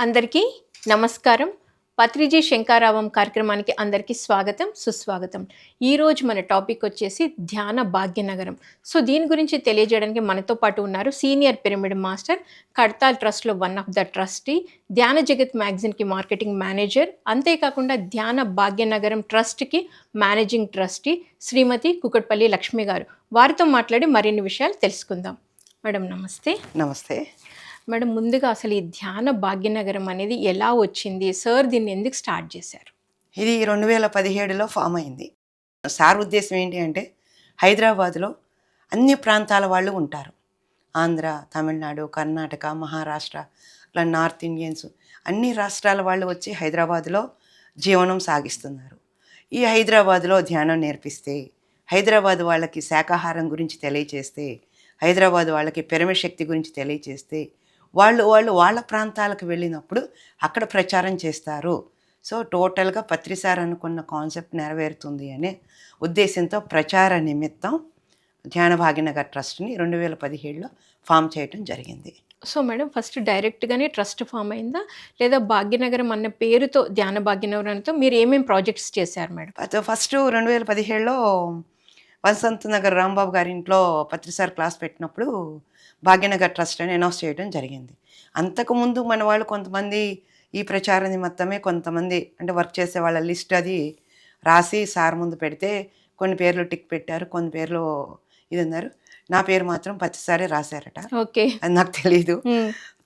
అందరికీ నమస్కారం. పత్రిజీ శంకారావం కార్యక్రమానికి అందరికీ స్వాగతం సుస్వాగతం. ఈరోజు మన టాపిక్ వచ్చేసి ధ్యాన భాగ్యనగరం. సో దీని గురించి తెలియజేయడానికి మనతో పాటు ఉన్నారు senior pyramid master Kadthal ట్రస్ట్లో one of the trustee Dhyana Jagat మ్యాగజిన్కి marketing manager అంతేకాకుండా ధ్యాన భాగ్యనగరం ట్రస్ట్కి మేనేజింగ్ ట్రస్టీ శ్రీమతి కుకట్పల్లి లక్ష్మి గారు. వారితో మాట్లాడి మరిన్ని విషయాలు తెలుసుకుందాం. మేడం నమస్తే. నమస్తే. మేడం ముందుగా అసలు ఈ ధ్యాన భాగ్యనగరం అనేది ఎలా వచ్చింది? సార్ దీన్ని ఎందుకు స్టార్ట్ చేశారు? ఇది రెండు వేల పదిహేడులో ఫామ్ అయింది. సార్ ఉద్దేశం ఏంటి అంటే హైదరాబాద్లో అన్ని ప్రాంతాల వాళ్ళు ఉంటారు. ఆంధ్ర తమిళనాడు కర్ణాటక మహారాష్ట్ర ఇట్లా నార్త్ ఇండియన్స్ అన్ని రాష్ట్రాల వాళ్ళు వచ్చి హైదరాబాద్లో జీవనం సాగిస్తున్నారు. ఈ హైదరాబాద్లో ధ్యానం నేర్పిస్తే హైదరాబాద్ వాళ్ళకి శాకాహారం గురించి తెలియచేస్తే హైదరాబాద్ వాళ్ళకి పిరమిడ్ శక్తి గురించి తెలియచేస్తే వాళ్ళు వాళ్ళు వాళ్ళ ప్రాంతాలకు వెళ్ళినప్పుడు అక్కడ ప్రచారం చేస్తారు. సో టోటల్గా పత్రిసార్ అనుకున్న కాన్సెప్ట్ నెరవేరుతుంది అనే ఉద్దేశంతో ప్రచార నిమిత్తం ధ్యాన భాగ్యనగర్ ట్రస్ట్ని రెండు వేల పదిహేడులో ఫామ్ చేయటం జరిగింది. సో మేడం ఫస్ట్ డైరెక్ట్గానే ట్రస్ట్ ఫామ్ అయిందా? లేదా భాగ్యనగరం అన్న పేరుతో ధ్యాన భాగ్యనగరంతో మీరు ఏమేమి ప్రాజెక్ట్స్ చేశారు మేడం? ఫస్ట్ రెండు వేల పదిహేడులో వసంత్ నగర్ రాంబాబు గారి ఇంట్లో పత్రిసార్ క్లాస్ పెట్టినప్పుడు భాగ్యనగర్ ట్రస్ట్ అని అనౌన్స్ చేయడం జరిగింది. అంతకుముందు మన వాళ్ళు కొంతమంది ఈ ప్రచార నిమిత్తమే కొంతమంది అంటే వర్క్ చేసే వాళ్ళ లిస్ట్ అది రాసి సార్ ముందు పెడితే కొన్ని పేర్లు టిక్ పెట్టారు కొన్ని పేర్లు ఇది అన్నారు. నా పేరు మాత్రం ప్రతిసారి రాశారట. ఓకే. అది నాకు తెలియదు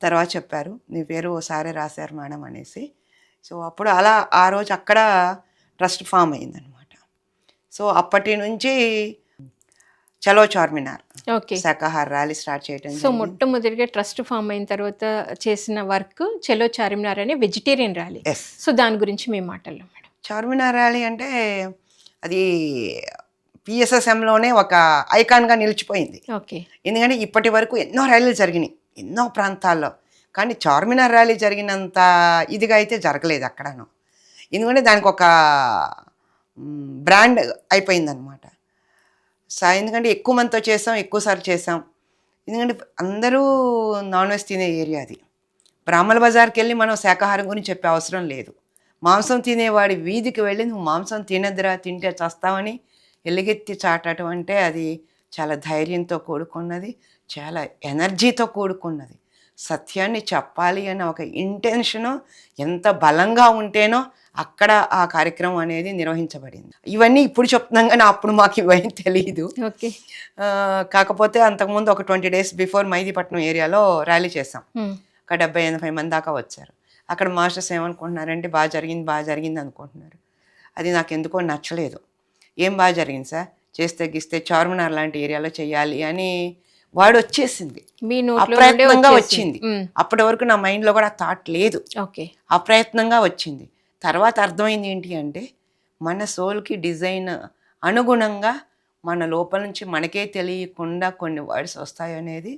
తర్వాత చెప్పారు నీ పేరు ఓసారి రాశారు మేడం అనేసి. సో అప్పుడు అలా ఆ రోజు అక్కడ ట్రస్ట్ ఫామ్ అయిందనమాట సో అప్పటి నుంచి చలో చార్మినార్. ఓకే. శాకాహార ర్యాలీ స్టార్ట్ చేయడం సో. మొట్టమొదటిగా ట్రస్ట్ ఫామ్ అయిన తర్వాత చేసిన వర్క్ చెలో చార్మినార్ అనే వెజిటేరియన్ ర్యాలీ. ఎస్ సో దాని గురించి మీ మాటల్లో మేడం. చార్మినార్ ర్యాలీ అంటే అది పిఎస్ఎస్ఎంలోనే ఒక ఐకాన్గా నిలిచిపోయింది. ఓకే. ఎందుకంటే ఇప్పటి వరకు ఎన్నో ర్యాలీలు జరిగినాయి. ఎన్నో ప్రాంతాల్లో. కానీ చార్మినార్ ర్యాలీ జరిగినంత ఇదిగా అయితే జరగలేదు అక్కడను. ఎందుకంటే దానికి ఒక బ్రాండ్ అయిపోయిందనమాట. సా ఎందుకంటే ఎక్కువ మందితో చేసాం ఎక్కువసార్లు చేసాం ఎందుకంటే అందరూ నాన్ వెజ్ తినే ఏరియా అది. బ్రాహ్మణ బజార్కి వెళ్ళి మనం శాకాహారం గురించి చెప్పే అవసరం లేదు. మాంసం తినేవాడి వీధికి వెళ్ళి నువ్వు మాంసం తినద్దురా తింటే చస్తావని ఎలుగెత్తి చాటటం అంటే అది చాలా ధైర్యంతో కూడుకున్నది చాలా ఎనర్జీతో కూడుకున్నది. సత్యాన్ని చెప్పాలి అనే ఒక ఇంటెన్షను ఎంత బలంగా ఉంటేనో అక్కడ ఆ కార్యక్రమం అనేది నిర్వహించబడింది. ఇవన్నీ ఇప్పుడు చెప్తున్నాం కానీ అప్పుడు మాకు ఇవన్నీ తెలియదు ఓకే. కాకపోతే అంతకుముందు ఒక ట్వంటీ డేస్ బిఫోర్ మైదీపట్నం ఏరియాలో ర్యాలీ చేసాం ఒక డెబ్బై ఎనభై మంది దాకా వచ్చారు. అక్కడ మాస్టర్స్ ఏమనుకుంటున్నారంటే బాగా జరిగింది బాగా జరిగింది అనుకుంటున్నారు. అది నాకు ఎందుకో నచ్చలేదు. ఏం బాగా జరిగింది సార్? చేస్తే గిస్తే చార్మినార్ లాంటి ఏరియాలో చేయాలి అని వాడు వచ్చేసింది. అప్రయత్నంగా. వచ్చింది. అప్పటి వరకు నా మైండ్లో కూడా ఆ థాట్ లేదు. ఓకే. అప్రయత్నంగా వచ్చింది. తర్వాత అర్థమైంది ఏంటి అంటే మన సోల్కి డిజైన్ అనుగుణంగా మన లోపల నుంచి మనకే తెలియకుండా కొన్ని వర్డ్స్ వస్తాయి అనేది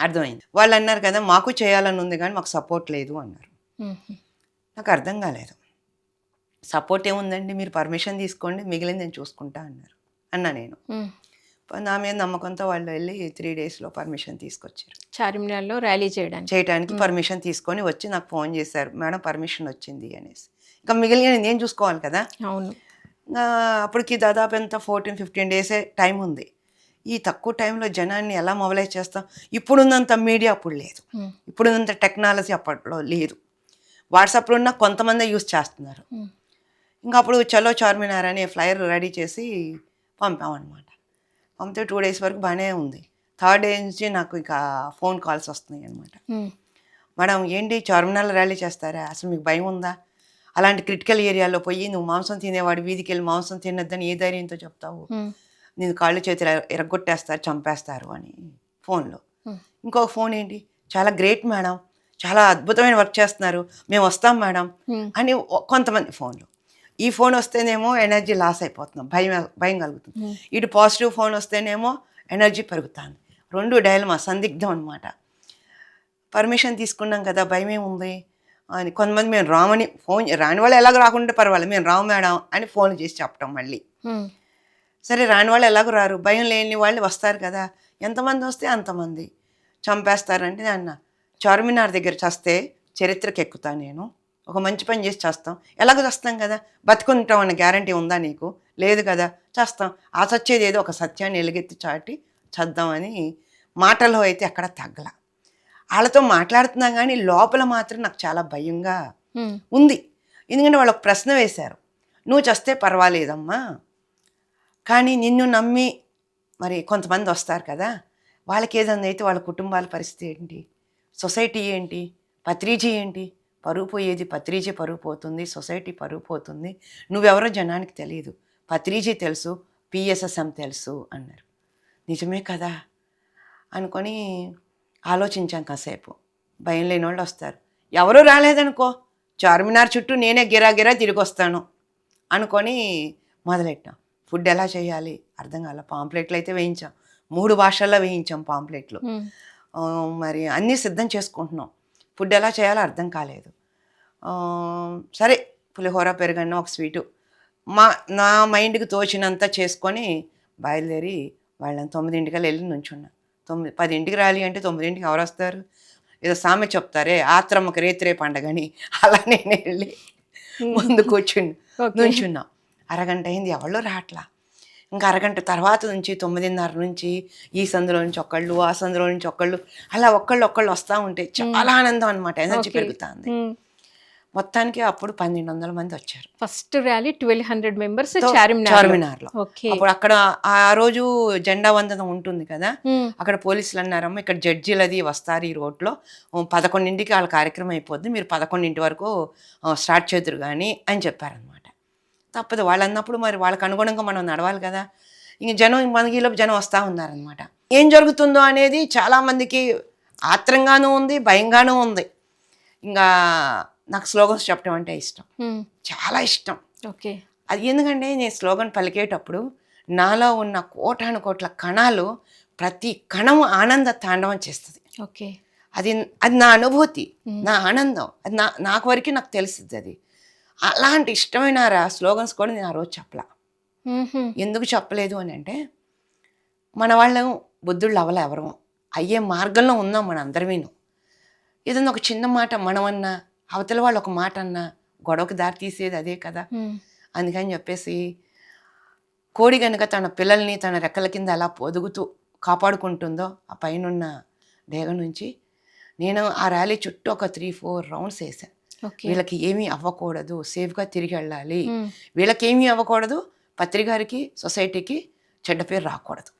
అర్థమైంది. వాళ్ళు అన్నారు కదా మాకు చేయాలని ఉంది కానీ మాకు సపోర్ట్ లేదు అన్నారు. నాకు అర్థం కాలేదు. సపోర్ట్ ఏముందండి? మీరు పర్మిషన్ తీసుకోండి మిగిలింది నేను చూసుకుంటా అన్నారు. అన్నా నేను. నా మీద నమ్మకంతో వాళ్ళు వెళ్ళి త్రీ డేస్లో పర్మిషన్ తీసుకొచ్చారు. చార్మినార్లో ర్యాలీ చేయడానికి. చేయడానికి పర్మిషన్ తీసుకొని వచ్చి నాకు ఫోన్ చేశారు మేడం పర్మిషన్ వచ్చింది అనేసి. ఇంకా మిగిలిన నేను చూసుకోవాలి కదా? అవును. అప్పటికి దాదాపు ఎంత? ఫోర్టీన్ ఫిఫ్టీన్ డేసే టైం ఉంది. ఈ తక్కువ టైంలో జనాన్ని ఎలా మొబలైజ్ చేస్తాం? ఇప్పుడున్నంత మీడియా అప్పుడు లేదు. ఇప్పుడున్నంత టెక్నాలజీ అప్పట్లో లేదు. వాట్సాప్లో ఉన్న కొంతమంది యూస్ చేస్తున్నారు. ఇంకా అప్పుడు చలో చార్మినార్ అనే ఫ్లైర్ రెడీ చేసి పంపామన్నమాట. పంపితే టూ డేస్ వరకు బాగానే ఉంది. థర్డ్ డే నుంచి నాకు ఇక ఫోన్ కాల్స్ వస్తున్నాయి అనమాట. మేడం ఏంటి చార్మినార్ ర్యాలీ చేస్తారా? అసలు మీకు భయం ఉందా? అలాంటి క్రిటికల్ ఏరియాలో పోయి నువ్వు మాంసం తినేవాడు వీధికి వెళ్ళి మాంసం తినొద్దని ఏ ధైర్యంతో చెప్తావు. నేను కాళ్ళు చేతులు ఎర- ఎరగొట్టేస్తారు చంపేస్తారు అని ఫోన్లో. ఇంకొక ఫోన్ ఏంటి? చాలా గ్రేట్ మేడం. చాలా అద్భుతమైన వర్క్ చేస్తున్నారు. మేము వస్తాం మేడం. అని కొంతమంది ఫోన్లు. ఈ ఫోన్ వస్తేనేమో ఎనర్జీ లాస్ అయిపోతున్నాం. భయం భయం కలుగుతుంది. మ్మ్. ఇటు పాజిటివ్ ఫోన్ వస్తేనేమో ఎనర్జీ పెరుగుతుంది. రెండు డైలమా సందిగ్ధం అనమాట పర్మిషన్ తీసుకున్నాం కదా భయం ఏముంది అని కొంతమంది మేము రామని ఫోన్ రాని వాళ్ళు ఎలాగో రాకుంటే పర్వాలేదు మేము రాము మేడం అని ఫోన్ చేసి చెప్పటం మళ్ళీ. మ్మ్. సరే రాని వాళ్ళు ఎలాగో రారు? భయం లేని వాళ్ళు వస్తారు కదా. ఎంతమంది వస్తే అంతమంది. చంపేస్తారంటే నేను అన్న. చార్మినార్ దగ్గర చస్తే చరిత్రకి ఎక్కుతా నేను. ఒక మంచి పని చేసి చేస్తాం. ఎలాగో చేస్తాం కదా? బతుకుంటాం అన్న గ్యారంటీ ఉందా నీకు? లేదు కదా? చేస్తాం. ఆ సచ్చేది ఏదో ఒక సత్యాన్ని ఎలుగెత్తి చాటి చద్దామని మాటల్లో అయితే ఎక్కడ తగ్గల. వాళ్ళతో మాట్లాడుతున్నా కానీ లోపల మాత్రం నాకు చాలా భయంగా ఉంది. ఎందుకంటే వాళ్ళు ఒక ప్రశ్న వేశారు. నువ్వు చస్తే పర్వాలేదమ్మా. కానీ నిన్ను నమ్మి మరి కొంతమంది వస్తారు కదా? వాళ్ళకి ఏదన్నా అయితే వాళ్ళ కుటుంబాల పరిస్థితి ఏంటి? సొసైటీ ఏంటి? పత్రిజీ ఏంటి? పరువు పోయేది పత్రిజీ పరువు పోతుంది సొసైటీ పరువు పోతుంది నువ్వెవరో జనానికి తెలియదు పత్రిజీ తెలుసు పిఎస్ఎస్ఎం తెలుసు అన్నారు. నిజమే కదా? అనుకొని ఆలోచించాం కాసేపు. భయం లేని వాళ్ళు వస్తారు. ఎవరు రాలేదనుకో చార్మినార్ చుట్టూ నేనే గిరా గిరా తిరిగి వస్తాను అనుకొని మొదలెట్టాం. ఫుడ్ ఎలా చేయాలి? అర్థం కాల. పాంప్లెట్లు అయితే వేయించాం. మూడు భాషల్లో వేయించాం పాంప్లెట్లు. మరి అన్నీ సిద్ధం చేసుకుంటున్నాం. ఫుడ్ ఎలా చేయాలో అర్థం కాలేదు. సరే పులిహోర పెరుగన్న ఒక స్వీటు. మా నా మైండ్కి తోచినంత చేసుకొని బయలుదేరి వాళ్ళని తొమ్మిదింటికల్లా వెళ్ళి నుంచున్నా. తొమ్మిది పదింటికి రాలి అంటే తొమ్మిదింటికి ఎవరు వస్తారు? ఏదో సామె చెప్తారే ఆత్రమ్మకి రేతిరే పండగని. అలా నేను వెళ్ళి ముందు కూర్చుని. నుంచున్నా. అరగంట అయింది ఎవళ్ళు రావట్లా ఇంకా అరగంట తర్వాత నుంచి తొమ్మిదిన్నర నుంచి ఈ సందులో నుంచి ఒకళ్ళు ఆ సందులో నుంచి ఒకళ్ళు అలా ఒకళ్ళు ఒకళ్ళు వస్తూ ఉంటే చాలా ఆనందం అనమాట ఎనర్జీ. పెరుగుతుంది. మొత్తానికి అప్పుడు పన్నెండు వందల మంది వచ్చారు. First rally twelve hundred members చార్మినార్లో. అప్పుడు అక్కడ ఆ రోజు జెండా వందనం ఉంటుంది కదా అక్కడ పోలీసులు అన్నారమ్మ ఇక్కడ జడ్జీలు అది వస్తారు ఈ రోడ్లో. పదకొండింటికి వాళ్ళ కార్యక్రమం అయిపోద్ది మీరు పదకొండింటి వరకు స్టార్ట్ చేతురు కానీ అని చెప్పారనమాట తప్పదు. వాళ్ళు అన్నప్పుడు మరి వాళ్ళకి అనుగుణంగా మనం నడవాలి కదా. ఇంక జనం మనకి ఈలోపు జనం వస్తూ ఉన్నారనమాట ఏం జరుగుతుందో అనేది చాలామందికి ఆత్రంగానూ ఉంది భయంగానూ ఉంది. ఇంకా నాకు స్లోగన్స్ చెప్పడం అంటే ఇష్టం. చాలా ఇష్టం. ఓకే. అది ఎందుకంటే నేను స్లోగన్ పలికేటప్పుడు నాలో ఉన్న కోటాను కోట్ల కణాలు ప్రతి కణము ఆనంద తాండవం చేస్తుంది. ఓకే. అది అది నా అనుభూతి నా ఆనందం. అది నా నాకు వరకు నాకు తెలిసింది అది అలాంటి ఇష్టమైన రా స్లోగన్స్ కూడా నేను ఆ రోజు చెప్పలా. ఎందుకు చెప్పలేదు అని అంటే మన వాళ్ళం బుద్ధుళ్ళు అవల ఎవరు అయ్యే మార్గంలో ఉన్నాం మన అందరమీను ఏదన్నా ఒక చిన్న మాట మనమన్నా అవతల వాళ్ళు ఒక మాట అన్నా గొడవకు దారి తీసేది అదే కదా. అందుకని చెప్పేసి కోడి కనుక తన పిల్లల్ని తన రెక్కల కింద అలా పొదుగుతూ కాపాడుకుంటుందో ఆ పైనున్న డేగ నుంచి నేను ఆ ర్యాలీ చుట్టూ ఒక త్రీ ఫోర్ రౌండ్స్ వేసాను వీళ్ళకి ఏమీ అవ్వకూడదు. సేఫ్గా తిరిగి వెళ్ళాలి. ఉమ్, వీళ్ళకి ఏమీ అవ్వకూడదు. పత్రికారికి సొసైటీకి చెడ్డ పేరు రాకూడదు.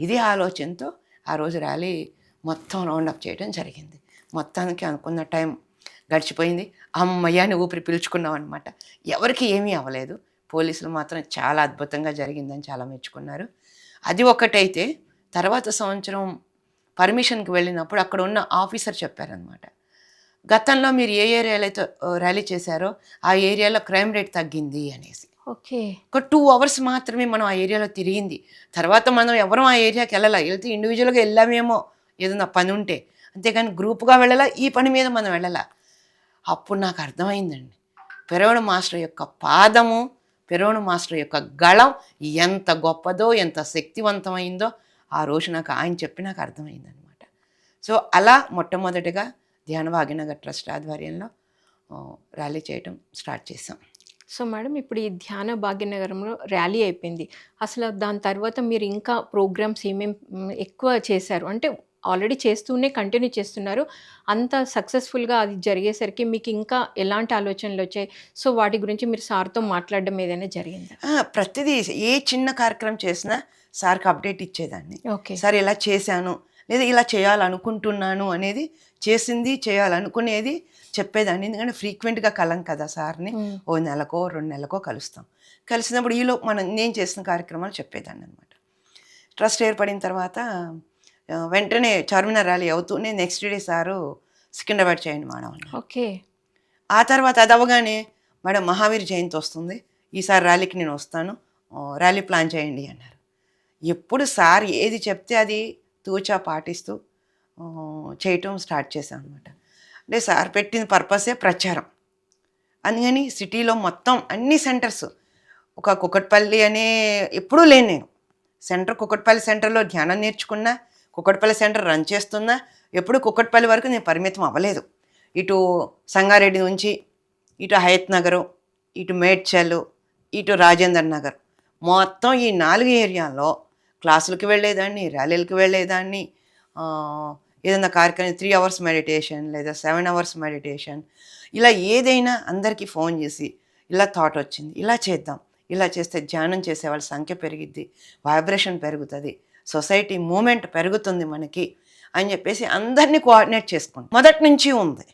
ఇదే ఆలోచనతో ఆ రోజు ర్యాలీ మొత్తం రౌండప్ చేయడం జరిగింది. మొత్తానికి అనుకున్న టైం గడిచిపోయింది. అమ్మయ్య అని ఊపిరి పీల్చుకున్నాం అనమాట ఎవరికి ఏమీ అవ్వలేదు. పోలీసులు మాత్రం చాలా అద్భుతంగా జరిగిందని చాలా మెచ్చుకున్నారు. అది ఒకటైతే తర్వాత సంవత్సరం పర్మిషన్కి వెళ్ళినప్పుడు అక్కడ ఉన్న ఆఫీసర్ చెప్పారనమాట గతంలో మీరు ఏ ఏరియాలో అయితే ర్యాలీ చేశారో ఆ ఏరియాలో క్రైమ్ రేట్ తగ్గింది అనేసి. ఓకే. ఒక టూ అవర్స్ మాత్రమే మనం ఆ ఏరియాలో తిరిగింది. తర్వాత మనం ఎవరం ఆ ఏరియాకి వెళ్ళాలా? వెళ్తే ఇండివిజువల్గా వెళ్ళామేమో ఏదైనా పని ఉంటే. అంతేగాని గ్రూప్గా వెళ్ళాలా? ఈ పని మీద మనం వెళ్ళాలా? అప్పుడు నాకు అర్థమైందండి. పెరవడు మాస్టర్ యొక్క పాదము పెరవడు మాస్టర్ యొక్క గళం ఎంత గొప్పదో ఎంత శక్తివంతమైందో ఆ రోజు నాకు ఆయన చెప్పి నాకు అర్థమైందనమాట సో అలా మొట్టమొదటిగా ధ్యాన భాగ్యనగర్ ట్రస్ట్ ఆధ్వర్యంలో ర్యాలీ చేయటం స్టార్ట్ చేసాం సో మేడం ఇప్పుడు ఈ ధ్యాన భాగ్యనగరంలో ర్యాలీ అయిపోయింది. అసలు దాని తర్వాత మీరు ఇంకా ప్రోగ్రామ్స్ ఏమేం మ్, ఎక్కువ చేశారు? అంటే ఆల్రెడీ చేస్తూనే కంటిన్యూ చేస్తున్నారు. అంత సక్సెస్ఫుల్గా అది జరిగేసరికి మీకు ఇంకా ఎలాంటి ఆలోచనలు వచ్చాయి? సో వాటి గురించి మీరు సార్తో మాట్లాడడం ఏదైనా జరిగిందా? ప్రతిదీ ఏ చిన్న కార్యక్రమం చేసినా సార్కి అప్డేట్ ఇచ్చేదాన్ని. ఓకే. సార్ ఇలా చేశాను లేదా ఇలా చేయాలనుకుంటున్నాను అనేది చేసింది చేయాలనుకునేది చెప్పేదాన్ని. ఎందుకంటే ఫ్రీక్వెంట్గా కలం కదా సార్ని. ఓ నెలకో రెండు నెలకో కలుస్తాం. కలిసినప్పుడు ఈలో మనం నేను చేసిన కార్యక్రమాలు చెప్పేదాన్ని అనమాట ట్రస్ట్ ఏర్పడిన తర్వాత వెంటనే చార్మినార్ ర్యాలీ అవుతూనే నెక్స్ట్ డే సారు సికింద్రాబాద్ చేయండి మేడం ఓకే. ఆ తర్వాత అది అవ్వగానే మేడం మహావీర్ జయంతి వస్తుంది. ఈసారి ర్యాలీకి నేను వస్తాను. ర్యాలీ ప్లాన్ చేయండి అన్నారు. ఎప్పుడు సార్ ఏది చెప్తే అది తూచా పాటిస్తూ చేయటం స్టార్ట్ చేశాను అనమాట అంటే సార్ పెట్టిన పర్పసే ప్రచారం. అందుకని సిటీలో మొత్తం అన్ని సెంటర్స్ ఒక కుకట్పల్లి అనే ఎప్పుడూ లేను నేను. సెంటర్ కుకట్పల్లి సెంటర్లో ధ్యానం నేర్చుకున్నా కుకట్పల్లి సెంటర్ రన్ చేస్తున్నా ఎప్పుడు కుకట్పల్లి వరకు నేను పరిమితం అవ్వలేదు. ఇటు సంగారెడ్డి నుంచి ఇటు హయత్ నగరు ఇటు మేడ్చల్ ఇటు రాజేందర్ నగర్. మొత్తం ఈ నాలుగు ఏరియాలో క్లాసులకు వెళ్ళేదాన్ని ర్యాలీలకు వెళ్ళేదాన్ని ఏదైనా కార్యక్రమం త్రీ అవర్స్ మెడిటేషన్ లేదా సెవెన్ అవర్స్ మెడిటేషన్ ఇలా ఏదైనా అందరికీ ఫోన్ చేసి ఇలా థాట్ వచ్చింది ఇలా చేద్దాం ఇలా చేస్తే ధ్యానం చేసే వాళ్ళ సంఖ్య పెరిగిద్ది వైబ్రేషన్ పెరుగుతుంది సొసైటీ మూమెంట్ పెరుగుతుంది మనకి అని చెప్పేసి అందరినీ కోఆర్డినేట్ చేసుకుంటాం మొదటి నుంచి ఉంది.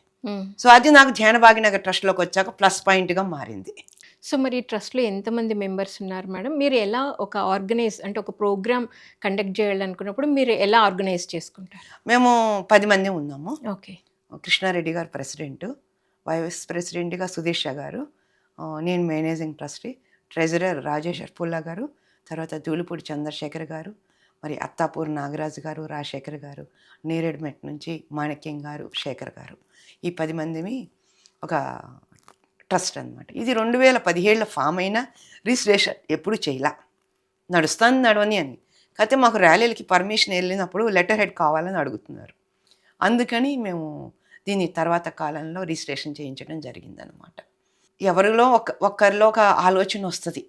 సో అది నాకు ధ్యాన భాగ్యనగర్ ట్రస్ట్లోకి వచ్చాక ప్లస్ పాయింట్గా మారింది. సో మరి ట్రస్ట్లో ఎంతమంది మెంబర్స్ ఉన్నారు మేడం? మీరు ఎలా ఒక ఆర్గనైజ్ అంటే ఒక ప్రోగ్రామ్ కండక్ట్ చేయాలనుకున్నప్పుడు మీరు ఎలా ఆర్గనైజ్ చేసుకుంటారు? మేము పది మంది ఉన్నాము. ఓకే. కృష్ణారెడ్డి గారు ప్రెసిడెంట్ వైస్ ప్రెసిడెంట్గా సుధీష గారు నేను మేనేజింగ్ ట్రస్టీ ట్రెజరర్ రాజేష్ పుల్లా గారు తర్వాత దూలిపూడి చంద్రశేఖర్ గారు మరి అత్తాపూర్ నాగరాజు గారు రాజశేఖర్ గారు నేరేడ్మెట్ నుంచి మాణిక్యం గారు శేఖర్ గారు. ఈ పది మందిని ఒక ట్రస్ట్ అనమాట ఇది రెండు వేల పదిహేళ్ళ ఫామ్ అయిన రిజిస్ట్రేషన్. ఎప్పుడు చేయలా? నడుస్తుంది నడవని అని. కాకపోతే మాకు ర్యాలీలకి పర్మిషన్ వెళ్ళినప్పుడు లెటర్ హెడ్ కావాలని అడుగుతున్నారు. అందుకని మేము దీని తర్వాత కాలంలో రిజిస్ట్రేషన్ చేయించడం జరిగిందనమాట ఎవరిలో ఒక ఒక్కరిలో ఒక ఆలోచన వస్తుంది.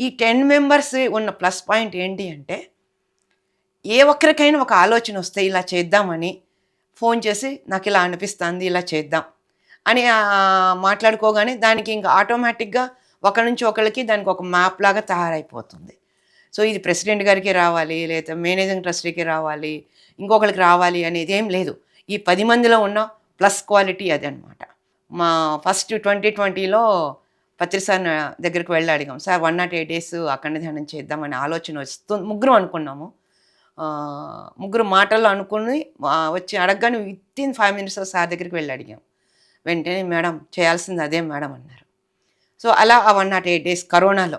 ఈ టెన్ మెంబర్స్ ఉన్న ప్లస్ పాయింట్ ఏంటి అంటే ఏ ఒక్కరికైనా ఒక ఆలోచన వస్తే ఇలా చేద్దామని ఫోన్ చేసి నాకు ఇలా అనిపిస్తుంది ఇలా చేద్దాం. అని మాట్లాడుకోగానే దానికి ఇంకా ఆటోమేటిక్గా ఒకరి నుంచి ఒకరికి దానికి ఒక మ్యాప్ లాగా తయారైపోతుంది. సో ఇది ప్రెసిడెంట్ గారికి రావాలి లేదా మేనేజింగ్ ట్రస్టీకి రావాలి ఇంకొకరికి రావాలి అనేది ఏం లేదు. ఈ పది మందిలో ఉన్న ప్లస్ క్వాలిటీ అది అనమాట మా ఫస్ట్ ట్వంటీ ట్వంటీలో పత్రిసార్ దగ్గరికి వెళ్ళి అడిగాం sir one nought eight days అఖండ ధ్యానం చేద్దామనే ఆలోచన వస్తుంది ముగ్గురు అనుకున్నాము. ముగ్గురు మాటల్లో అనుకుని వచ్చి అడగగానే with in five minutes sir దగ్గరికి వెళ్ళి అడిగాం. వెంటనే మేడం చేయాల్సింది అదే మేడం అన్నారు. సో అలా ఆ వన్ నాట్ ఎయిట్ డేస్ కరోనాలో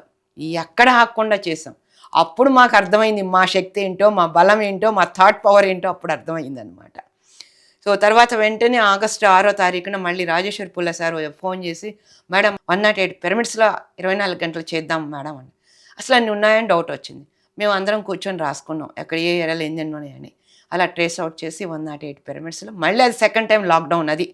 ఎక్కడ ఆగకుండా చేసాం. అప్పుడు మాకు అర్థమైంది మా శక్తి ఏంటో మా బలం ఏంటో మా థాట్ పవర్ ఏంటో అప్పుడు అర్థమైంది అనమాట సో తర్వాత వెంటనే ఆగస్టు ఆరో తారీఖున మళ్ళీ రాజేశ్వర్ పుల్ల సార్ ఫోన్ చేసి మేడం వన్ నాట్ ఎయిట్ పిరమిడ్స్లో ఇరవై నాలుగు గంటలు చేద్దాం మేడం అని. అసలు అన్నీ ఉన్నాయని డౌట్ వచ్చింది. మేము అందరం కూర్చొని రాసుకున్నాం. ఎక్కడ ఏ ఏరియాలో ఎన్ని ఉన్నాయని అలా ట్రేస్ అవుట్ చేసి వన్ నాట్ ఎయిట్ పిరమిడ్స్లో మళ్ళీ అది సెకండ్ టైం లాక్డౌన్ అది.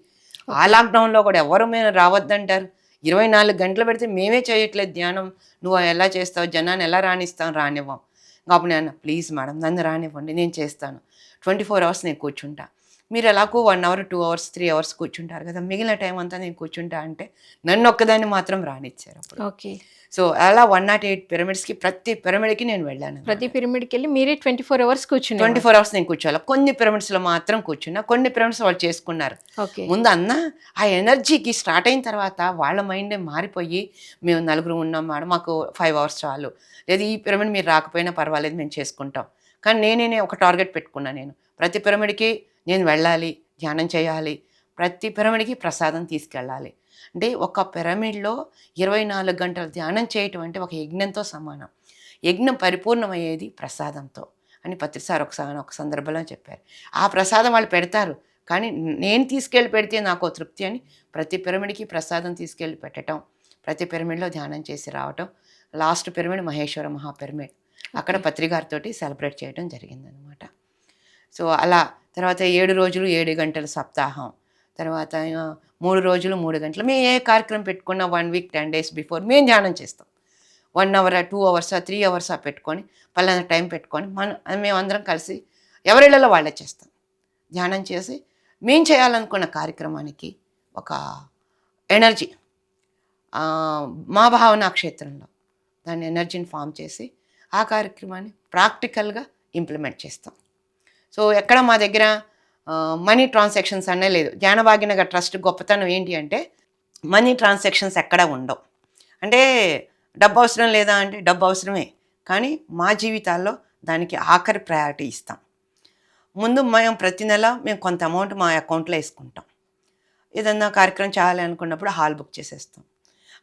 ఆ లాక్డౌన్లో కూడా ఎవరు మేము రావద్దంటారు? ఇరవై నాలుగు గంటలు పెడితే మేమే చేయట్లేదు ధ్యానం. నువ్వు ఎలా చేస్తావు? జనాన్ని ఎలా రాణిస్తాం రానివ్వం. ఇంకా అప్పుడు నేను ప్లీజ్ మేడం నన్ను రానివ్వండి నేను చేస్తాను. ట్వంటీ ఫోర్ అవర్స్ నేను కూర్చుంటా. మీరు ఎలాగో one hour two hours three hours కూర్చుంటారు కదా. మిగిలిన టైం అంతా నేను కూర్చుంటా అంటే నన్ను ఒక్కదాన్ని మాత్రం రానిచ్చారు అప్పుడు. ఓకే. సో అలా వన్ నాట్ ఎయిట్ పిరమిడ్స్కి ప్రతి పిరమిడ్కి నేను వెళ్ళాను ప్రతి పిరమిడ్కి వెళ్ళి మీరే ట్వంటీ ఫోర్ అవర్స్ కూర్చున్నారు ట్వంటీ ఫోర్ అవర్స్ నేను కూర్చోవాలి. కొన్ని పిరమిడ్స్లో మాత్రం కూర్చున్నా కొన్ని పిరమిడ్స్ వాళ్ళు చేసుకున్నారు. ఓకే. ముందు అన్న ఆ ఎనర్జీకి స్టార్ట్ అయిన తర్వాత వాళ్ళ మైండే మారిపోయి మేము నలుగురు ఉన్నాం మేడం మాకు ఫైవ్ అవర్స్ చాలు. లేదు ఈ పిరమిడ్ మీరు రాకపోయినా పర్వాలేదు మేము చేసుకుంటాం. కానీ నేనే ఒక టార్గెట్ పెట్టుకున్నా నేను. ప్రతి పిరమిడ్కి నేను వెళ్ళాలి ధ్యానం చేయాలి. ప్రతి పిరమిడ్కి ప్రసాదం తీసుకెళ్ళాలి. అంటే ఒక పిరమిడ్లో ఇరవై నాలుగు గంటలు ధ్యానం చేయటం అంటే ఒక యజ్ఞంతో సమానం. యజ్ఞం పరిపూర్ణమయ్యేది ప్రసాదంతో అని పత్రిసార్ ఒకసారి ఒక సందర్భంలో చెప్పారు. ఆ ప్రసాదం వాళ్ళు పెడతారు. కానీ నేను తీసుకెళ్ళి పెడితే నాకు తృప్తి అని ప్రతి పిరమిడ్కి ప్రసాదం తీసుకెళ్ళి పెట్టడం ప్రతి పిరమిడ్లో ధ్యానం చేసి రావటం లాస్ట్ పిరమిడ్ మహేశ్వర మహా పిరమిడ్. అక్కడ పత్రికారితోటి సెలబ్రేట్ చేయడం జరిగిందనమాట. సో అలా తర్వాత ఏడు రోజులు ఏడు గంటల సప్తాహం. తర్వాత మూడు రోజులు మూడు గంటలు. మేము ఏ కార్యక్రమం పెట్టుకున్నా one week ten days before మేము ధ్యానం చేస్తాం. వన్ అవర్ టూ అవర్సా త్రీ అవర్సా పెట్టుకొని పలానా టైం పెట్టుకొని మనం మేము అందరం కలిసి ఎవరిళ్ళలో వాళ్ళే చేస్తాం. ధ్యానం చేసి మేము చేయాలనుకున్న కార్యక్రమానికి ఒక ఎనర్జీ మా భావనా క్షేత్రంలో దాని ఎనర్జీని ఫామ్ చేసి ఆ కార్యక్రమాన్ని ప్రాక్టికల్గా ఇంప్లిమెంట్ చేస్తాం. సో ఎక్కడ మా దగ్గర మనీ ట్రాన్సాక్షన్స్ అనే లేదు. జ్ఞానభాగ్యనగర్ ట్రస్ట్ గొప్పతనం ఏంటి అంటే మనీ ట్రాన్సాక్షన్స్ ఎక్కడ ఉండవు. అంటే డబ్బు అవసరం లేదా అంటే డబ్బు అవసరమే. కానీ మా జీవితాల్లో దానికి ఆఖరి ప్రయారిటీ ఇస్తాం. ముందు మేము ప్రతి నెల మేము కొంత అమౌంట్ మా అకౌంట్లో వేసుకుంటాం. ఏదన్నా కార్యక్రమం చేయాలి అనుకున్నప్పుడు హాల్ బుక్ చేసేస్తాం.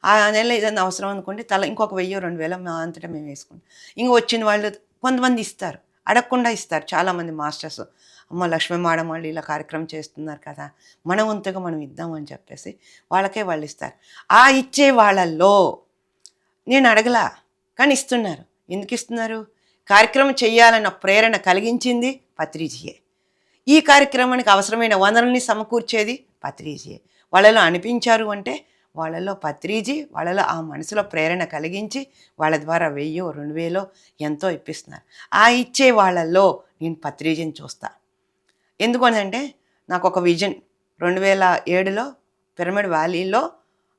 ఆ నెల ఏదైనా అవసరం అనుకుంటే తల ఇంకొక వెయ్యి రెండు వేల మా అంతటా మేము వేసుకుంటాం. ఇంక వచ్చిన వాళ్ళు కొంతమంది ఇస్తారు. అడగకుండా ఇస్తారు చాలామంది మాస్టర్స్. అమ్మ లక్ష్మీ మేడం వాళ్ళు ఇలా కార్యక్రమం చేస్తున్నారు కదా మన వంతుగా మనం ఇద్దామని చెప్పేసి వాళ్ళకే వాళ్ళు ఇస్తారు. ఆ ఇచ్చే వాళ్ళల్లో నేను అడగలా కానీ ఇస్తున్నారు. ఎందుకు ఇస్తున్నారు? కార్యక్రమం చేయాలన్న ప్రేరణ కలిగించింది పత్రిజీయే. ఈ కార్యక్రమానికి అవసరమైన వనరుల్ని సమకూర్చేది పత్రిజీయే. వాళ్ళలో అనిపించారు అంటే వాళ్ళలో పత్రిజీ వాళ్ళలో ఆ మనసులో ప్రేరణ కలిగించి వాళ్ళ ద్వారా వెయ్యో రెండు వేలో ఎంతో ఇప్పిస్తున్నారు. ఆ ఇచ్చే వాళ్ళల్లో నేను పత్రిజీని చూస్తా. ఎందుకనంటే నాకు ఒక విజన్ రెండు వేల ఏడులో పిరమిడ్ వ్యాలీలో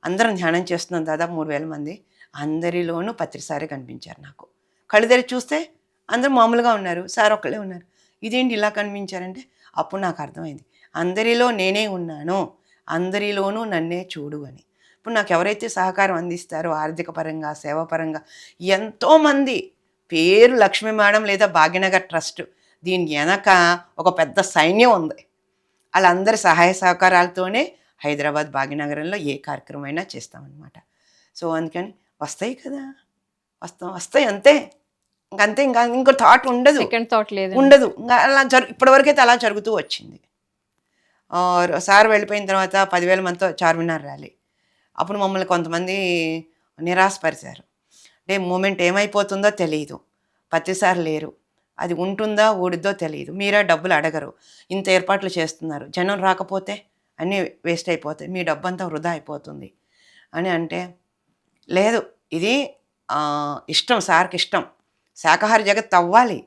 అందరం ధ్యానం చేస్తున్నాం దాదాపు మూడు వేల మంది. అందరిలోనూ పత్రిసారే కనిపించారు నాకు. కళ్ళు తెరి చూస్తే అందరూ మామూలుగా ఉన్నారు సార్ ఒక్కళ్ళే ఉన్నారు. ఇదేంటి ఇలా కనిపించారంటే అప్పుడు నాకు అర్థమైంది. అందరిలో నేనే ఉన్నాను అందరిలోనూ నన్నే చూడు అని. ఇప్పుడు నాకు ఎవరైతే సహకారం అందిస్తారో ఆర్థిక పరంగా సేవాపరంగా ఎంతోమంది పేరు లక్ష్మీ మేడం లేదా భాగ్యనగర్ ట్రస్ట్ దీని వెనక ఒక పెద్ద సైన్యం ఉంది. వాళ్ళందరి సహాయ సహకారాలతోనే హైదరాబాద్ భాగ్యనగరంలో ఏ కార్యక్రమం అయినా చేస్తామన్నమాట. సో అందుకని వస్తాయి కదా. వస్తాం వస్తాయి అంతే. ఇంకంతే ఇంకా ఇంకో థాట్ ఉండదు. సెకండ్ థాట్ లేదు ఉండదు. ఇంకా అలా జరు ఇప్పటివరకు అయితే అలా జరుగుతూ వచ్చింది. సార్ వెళ్ళిపోయిన తర్వాత పదివేల మందితో చార్మినార్ ర్యాలీ. అప్పుడు మమ్మల్ని కొంతమంది నిరాశపరిచారు. అంటే మూమెంట్ ఏమైపోతుందో తెలియదు ప్రతిసారి లేరు. అది ఉంటుందా ఊడిద్దో తెలియదు మీరే డబ్బులు అడగరు. ఇంత ఏర్పాట్లు చేస్తున్నారు. జనం రాకపోతే అన్నీ వేస్ట్ అయిపోతాయి. మీ డబ్బు అంతా వృధా అయిపోతుంది. అని అంటే లేదు ఇది ఇష్టం సార్కి ఇష్టం. శాకాహార జగత్ అవ్వాలి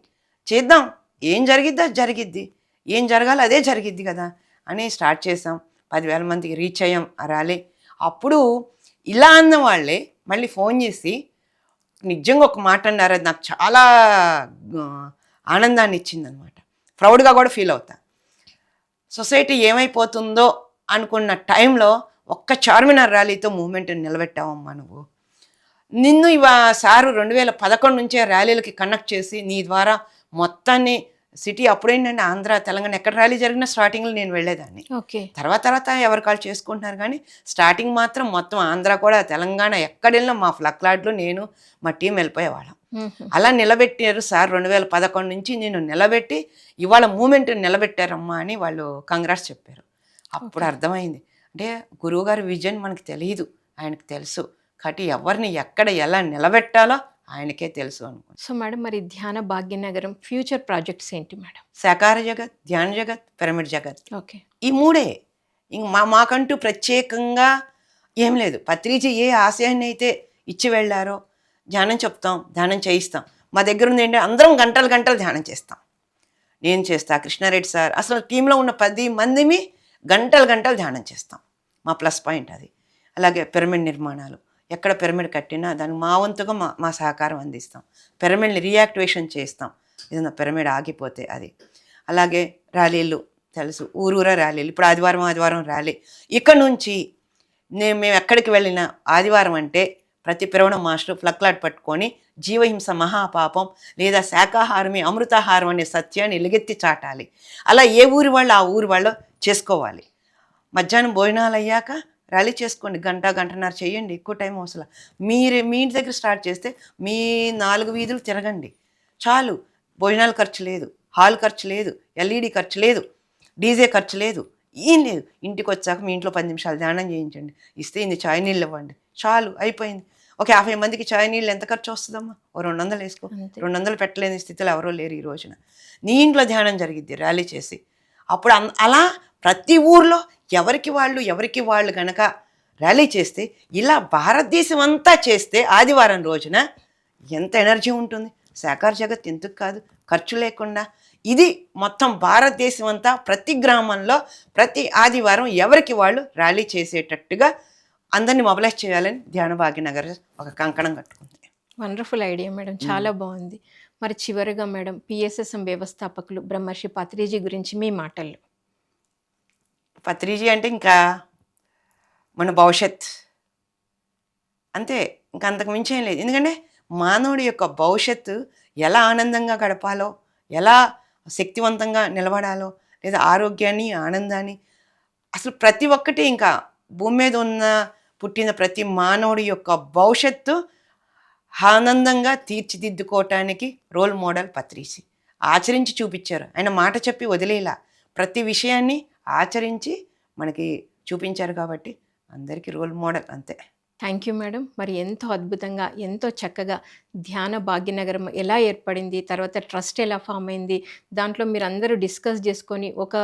చేద్దాం. ఏం జరిగిద్ది అది జరిగిద్ది. ఏం జరగాలి అదే జరిగిద్ది కదా. అని స్టార్ట్ చేసాం పదివేల మందికి రీచ్ అయ్యాం ఆ ర్యాలీ. అప్పుడు ఇలా అన్న వాళ్ళే మళ్ళీ ఫోన్ చేసి నిజంగా ఒక మాట అన్నారు అది నాకు చాలా ఆనందాన్ని ఆనందాన్ని ఇచ్చిందనమాట ప్రౌడ్గా కూడా ఫీల్ అవుతా. సొసైటీ ఏమైపోతుందో అనుకున్న టైంలో ఒక్క చార్మినార్ ర్యాలీతో మూమెంట్ నిలబెట్టావమ్మా నువ్వు. నిన్ను ఇవా సారు రెండు వేల పదకొండు నుంచే ర్యాలీలకి కనెక్ట్ చేసి నీ ద్వారా మొత్తాన్ని సిటీ అప్పుడేంటంటే ఆంధ్ర తెలంగాణ ఎక్కడ ర్యాలీ జరిగినా స్టార్టింగ్లో నేను వెళ్ళేదాన్ని. ఓకే. తర్వాత తర్వాత ఎవరి కాల్ చేసుకుంటున్నారు కానీ స్టార్టింగ్ మాత్రం మొత్తం ఆంధ్ర కూడా తెలంగాణ ఎక్కడెళ్ళినా మా ఫ్లక్లాడ్లో నేను మా టీం వెళ్ళిపోయేవాళ్ళం. అలా నిలబెట్టారు సార్ రెండు వేల పదకొండు నుంచి నేను నిలబెట్టి ఇవాళ మూమెంట్ నిలబెట్టారమ్మా అని వాళ్ళు కంగ్రాట్స్ చెప్పారు. అప్పుడు అర్థమైంది. అంటే గురువుగారి విజన్ మనకి తెలియదు ఆయనకు తెలుసు. కాబట్టి ఎవరిని ఎక్కడ ఎలా నిలబెట్టాలో ఆయనకే తెలుసు అనుకో సో మేడం మరి ధ్యాన భాగ్యనగరం ఫ్యూచర్ ప్రాజెక్ట్స్ ఏంటి మేడం? సాకార జగత్ ధ్యాన జగత్ పిరమిడ్ జగత్. ఓకే. ఈ మూడే. ఇంక మా మాకంటూ ప్రత్యేకంగా ఏం లేదు. పత్రిజీ ఏ ఆశయాన్ని అయితే ఇచ్చి వెళ్ళారో ధ్యానం చెప్తాం ధ్యానం చేయిస్తాం. మా దగ్గర ఉంది ఏంటంటే అందరం గంటలు గంటలు ధ్యానం చేస్తాం. నేను చేస్తా కృష్ణారెడ్డి సార్. అసలు టీంలో ఉన్న పది మందిమి గంటలు గంటలు ధ్యానం చేస్తాం. మా ప్లస్ పాయింట్ అది. అలాగే పిరమిడ్ నిర్మాణాలు. ఎక్కడ పిరమిడ్ కట్టినా దానికి మా వంతుగా మా మా సహకారం అందిస్తాం. పిరమిడ్ని రీయాక్టివేషన్ చేస్తాం. ఏదైనా పిరమిడ్ ఆగిపోతే అది. అలాగే ర్యాలీలు తెలుసు. ఊరూరా ర్యాలీలు. ఇప్పుడు ఆదివారం ఆదివారం ర్యాలీ. ఇక్కడ నుంచి నేను మేము ఎక్కడికి వెళ్ళినా ఆదివారం అంటే ప్రతి పిరవణ మాస్టర్ ఫ్లక్లాట్ పట్టుకొని జీవహింస మహాపాపం లేదా శాకాహారమే అమృతాహారం అనే సత్యాన్ని ఎలుగెత్తి చాటాలి. అలా ఏ ఊరి వాళ్ళు ఆ ఊరి వాళ్ళు చేసుకోవాలి. మధ్యాహ్నం భోజనాలు అయ్యాక ర్యాలీ చేసుకోండి గంట గంటన్నర చేయండి ఎక్కువ టైం అవసరం మీరు మీ ఇంటి దగ్గర స్టార్ట్ చేస్తే మీ నాలుగు వీధులు తిరగండి. చాలు. భోజనాల ఖర్చు లేదు హాల్ ఖర్చు లేదు ఎల్ఈడి ఖర్చు లేదు డీజే ఖర్చు లేదు ఏం లేదు. ఇంటికి వచ్చాక మీ ఇంట్లో పది నిమిషాలు ధ్యానం చేయించండి. ఇస్తే ఇన్ని చాయ్ నీళ్ళు ఇవ్వండి. చాలు అయిపోయింది. ఒక యాభై మందికి చాయ్ నీళ్ళు ఎంత ఖర్చు వస్తుందమ్మా? ఓ రెండు వందలు వేసుకో. రెండు వందలు పెట్టలేని స్థితిలో ఎవరో లేరు ఈ రోజున. నీ ఇంట్లో ధ్యానం జరిగిద్ది ర్యాలీ చేసి. అప్పుడు అలా ప్రతి ఊర్లో ఎవరికి వాళ్ళు ఎవరికి వాళ్ళు గనక ర్యాలీ చేస్తే ఇలా భారతదేశం అంతా చేస్తే ఆదివారం రోజున ఎంత ఎనర్జీ ఉంటుంది. సాకార జగత్ ఎందుకు కాదు? ఖర్చు లేకుండా. ఇది మొత్తం భారతదేశం అంతా ప్రతి గ్రామంలో ప్రతి ఆదివారం ఎవరికి వాళ్ళు ర్యాలీ చేసేటట్టుగా అందరినీ మొబలైజ్ చేయాలని ధ్యాన భాగ్యనగర్ ఒక కంకణం కట్టుకుంది. Wonderful idea madam. చాలా బాగుంది. మరి చివరిగా మేడం పిఎస్ఎస్ఎం వ్యవస్థాపకులు బ్రహ్మర్షి పత్రిజీ గురించి మీ మాటల్లో. పత్రిజీ అంటే ఇంకా మన భవిష్యత్. అంతే ఇంకా అంతకు మించి ఏం లేదు. ఎందుకంటే మానవుడి యొక్క భవిష్యత్తు ఎలా ఆనందంగా గడపాలో ఎలా శక్తివంతంగా నిలబడాలో లేదా ఆరోగ్యాన్ని ఆనందాన్ని అసలు ప్రతి ఒక్కటి ఇంకా భూమి మీద ఉన్న పుట్టిన ప్రతి మానవుడి యొక్క భవిష్యత్తు ఆనందంగా తీర్చిదిద్దుకోవటానికి రోల్ మోడల్ పత్రిసి ఆచరించి చూపించారు. ఆయన మాట చెప్పి వదిలేలా. ప్రతి విషయాన్ని ఆచరించి మనకి చూపించారు కాబట్టి అందరికీ రోల్ మోడల్ అంతే. థ్యాంక్ యూ మేడం మరి ఎంతో అద్భుతంగా ఎంతో చక్కగా ధ్యాన భాగ్యనగరం ఎలా ఏర్పడింది తర్వాత ట్రస్ట్ ఎలా ఫామ్ అయింది దాంట్లో మీరు అందరూ డిస్కస్ చేసుకొని ఒక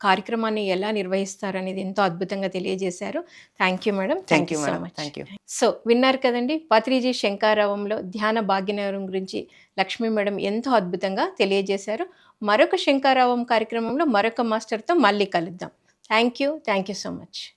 కార్యక్రమాన్ని ఎలా నిర్వహిస్తారు అనేది ఎంతో అద్భుతంగా తెలియజేశారు. Thank you madam thank you madam much thank you so విన్నారు కదండి పత్రిజీ శంకారావంలో ధ్యాన భాగ్యనగరం గురించి లక్ష్మీ మేడం ఎంతో అద్భుతంగా తెలియజేశారు. మరొక శంకారావం కార్యక్రమంలో మరొక మాస్టర్తో మళ్ళీ కలుద్దాం. Thank you thank you so much